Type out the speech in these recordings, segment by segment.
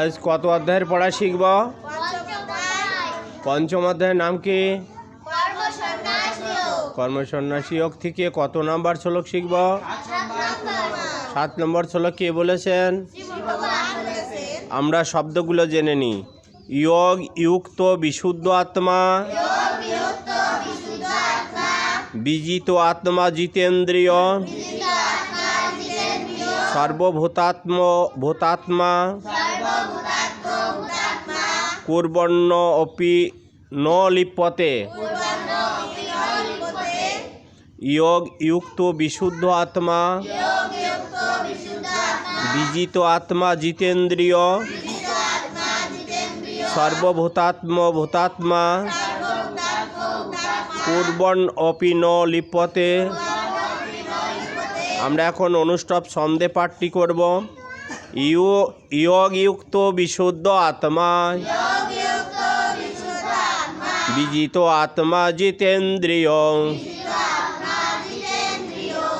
আজ কত অধ্যায়ের পড়া শিখব? পঞ্চম অধ্যায়ের নাম কি? কর্মসন্ন্যাসী যোগ থেকে কত নাম্বার শ্লোক শিখব? সাত নম্বর শ্লোক কে বলেছেন? আমরা শব্দগুলো জেনে নিই। যোগ যুক্ত বিশুদ্ধ আত্মা। বিজিত আত্মা জিতেন্দ্রিয়। সর্বভূতাত্ম ভূতাত্মা। কুর্বণ্য অপি ন লিপ্যতে যোগ যুক্ত বিশুদ্ধ আত্মা বিজিত আত্মা জিতেন্দ্রিয় সর্বভূতাত্ম ভূতাত্মা কুর্বণ অপি ন লিপতে আমরা এখন অনুষ্ঠব সন্ধে পাঠটি করব। যোগযুক্ত বিশুদ্ধ আত্মা বিজিত আত্মা জিতেন্দ্রিয়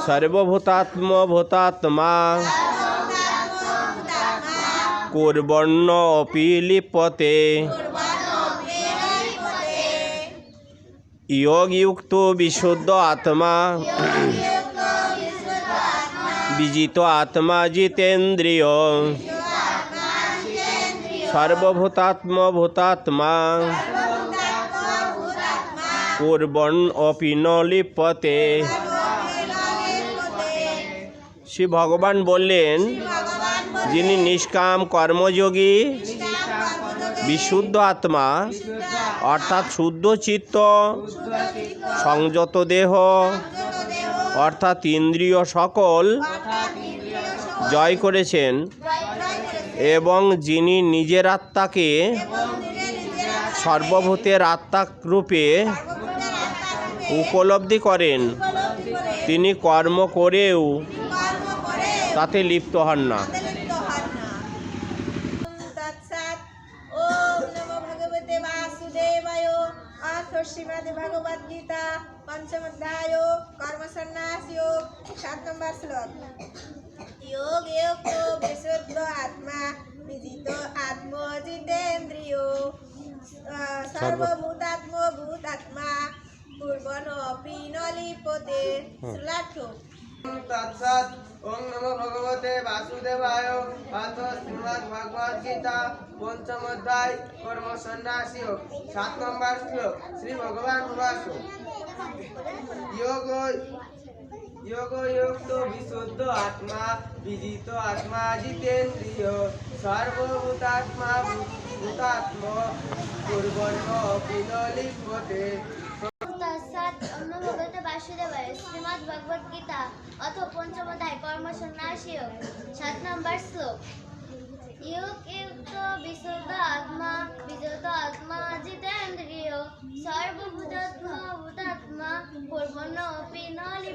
সর্বভূতাত্ম ভূতাত্মা কুর্বণ্য অপি লিপ্যতে যোগযুক্ত বিশুদ্ধ আত্মা বিজিত আত্মা জিতেন্দ্রিয়। সর্বভূতাত্ম ভূতাত্মা কুর্বন অপি ন লিপ্যতে শ্রী ভগবান বললেন, যিনি নিষ্কাম কর্মযোগী, বিশুদ্ধ আত্মা, অর্থাৎ শুদ্ধ চিত্ত, সংযত দেহ অর্থাৎ ইন্দ্রিয় সকল জয় করেছেন এবং যিনি নিজের আত্মাকে সর্বভূতের রূপে উপলব্ধি করেন, তিনি কর্ম করেও তাতে লিপ্ত হন না। ভগবতে বাসুদেবায় অথ শ্রীমদ্ ভগবদ যোগ সাত নম্বর শ্লোক। যোগ যোগ বিশুদ্ধ আত্মা বিজিত আত্ম জিতেন্দ্রিয় সর্বভূতাত্ম ভূতাত্মা পূর্বন অপি নলিপতে শ্লাঠ তৎসৎ। ওম নমো ভগবতে বাসুদেবায়। অথ শ্রীমদ্ ভগবদ গীতা। পঞ্চম অধ্যায় কর্ম সন্ন্যাসী সাত নম্বর শ্লোক। শ্রী ভগবান উবাস যোগ যোগ যুক্ত বিশুদ্ধ আত্মা, বিজিত আত্মা, জিতেন্দ্রিয়, সর্বভূতাত্মা, ভূতাত্ম সন্ন্যাসী যোগ। সাত নম্বর শ্লোক বিশুদ্ধ আত্মা বিজত আত্মা, জিতেন্দ্রিয়, সর্বভূতাত্মা, ভূতাত্মা পূর্বন্ন অপি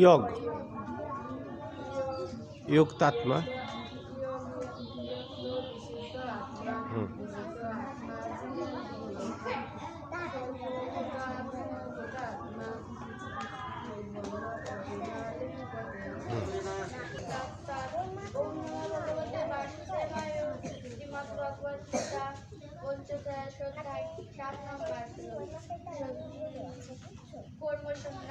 ইয়গ ইয়োগ তাত্মা কর্মসংখ্যা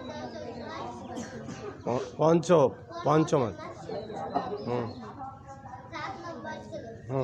প- পঞ্চ পঞ্চম পঞ্চম হুম সাত নম্বর শ্লোক হুম।